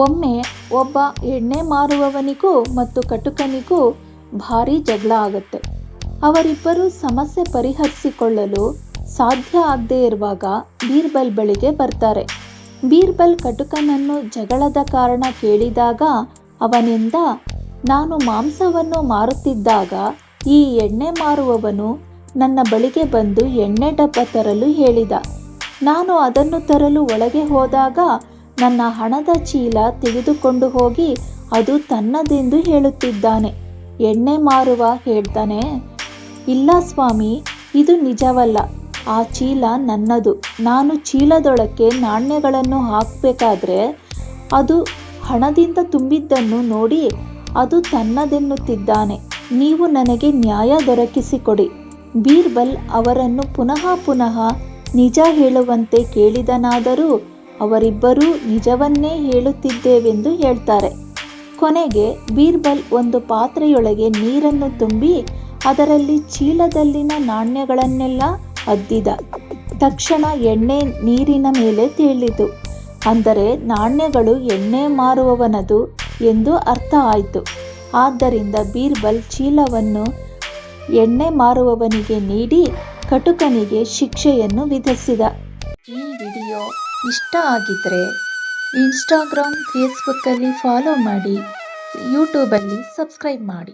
ಒಮ್ಮೆ ಒಬ್ಬ ಎಣ್ಣೆ ಮಾರುವವನಿಗೂ ಮತ್ತು ಕಟುಕನಿಗೂ ಭಾರಿ ಜಗಳ ಆಗುತ್ತೆ. ಅವರಿಬ್ಬರು ಸಮಸ್ಯೆ ಪರಿಹರಿಸಿಕೊಳ್ಳಲು ಸಾಧ್ಯ ಆಗದೇ ಇರುವಾಗ ಬೀರ್ಬಲ್ ಬಳಿಗೆ ಬರ್ತಾರೆ. ಬೀರ್ಬಲ್ ಕಟುಕನನ್ನು ಜಗಳದ ಕಾರಣ ಕೇಳಿದಾಗ ಅವನಿಂದ, ನಾನು ಮಾಂಸವನ್ನು ಮಾರುತ್ತಿದ್ದಾಗ ಈ ಎಣ್ಣೆ ಮಾರುವವನು ನನ್ನ ಬಳಿಗೆ ಬಂದು ಎಣ್ಣೆ ಡಬ್ಬ ತರಲು ಹೇಳಿದ. ನಾನು ಅದನ್ನು ತರಲು ಒಳಗೆ ಹೋದಾಗ ನನ್ನ ಹಣದ ಚೀಲ ತೆಗೆದುಕೊಂಡು ಹೋಗಿ ಅದು ತನ್ನದೆಂದು ಹೇಳುತ್ತಿದ್ದಾನೆ. ಎಣ್ಣೆ ಮಾರುವ ಹೇಳ್ತಾನೆ, ಇಲ್ಲ ಸ್ವಾಮಿ, ಇದು ನಿಜವಲ್ಲ. ಆ ಚೀಲ ನನ್ನದು. ನಾನು ಚೀಲದೊಳಕ್ಕೆ ನಾಣ್ಯಗಳನ್ನು ಹಾಕಬೇಕಾದ್ರೆ ಅದು ಹಣದಿಂದ ತುಂಬಿದ್ದನ್ನು ನೋಡಿ ಅದು ತನ್ನದೆನ್ನುತ್ತಿದ್ದಾನೆ. ನೀವು ನನಗೆ ನ್ಯಾಯ ದೊರಕಿಸಿಕೊಡಿ. ಬೀರ್ಬಲ್ ಅವರನ್ನು ಪುನಃ ಪುನಃ ನಿಜ ಹೇಳುವಂತೆ ಕೇಳಿದನಾದರೂ ಅವರಿಬ್ಬರೂ ನಿಜವನ್ನೇ ಹೇಳುತ್ತಿದ್ದೇವೆಂದು ಹೇಳ್ತಾರೆ. ಕೊನೆಗೆ ಬೀರ್ಬಲ್ ಒಂದು ಪಾತ್ರೆಯೊಳಗೆ ನೀರನ್ನು ತುಂಬಿ ಅದರಲ್ಲಿ ಚೀಲದಲ್ಲಿನ ನಾಣ್ಯಗಳನ್ನೆಲ್ಲ ಅದ್ದಿದ. ತಕ್ಷಣ ಎಣ್ಣೆ ನೀರಿನ ಮೇಲೆ ತೇಲಿತು ಅಂದರೆ ನಾಣ್ಯಗಳು ಎಣ್ಣೆ ಮಾರುವವನದು ಎಂದು ಅರ್ಥ ಆಯಿತು. ಆದ್ದರಿಂದ ಬೀರ್ಬಲ್ ಚೀಲವನ್ನು ಎಣ್ಣೆ ಮಾರುವವನಿಗೆ ನೀಡಿ ಕಟುಕನಿಗೆ ಶಿಕ್ಷೆಯನ್ನು ವಿಧಿಸಿದ. ಇಷ್ಟ ಆಗಿದ್ರೆ ಇನ್ಸ್ಟಾಗ್ರಾಮ್ ಫೇಸ್ಬುಕ್ಕಲ್ಲಿ ಫಾಲೋ ಮಾಡಿ ಯೂಟ್ಯೂಬಲ್ಲಿ ಸಬ್ಸ್ಕ್ರೈಬ್ ಮಾಡಿ.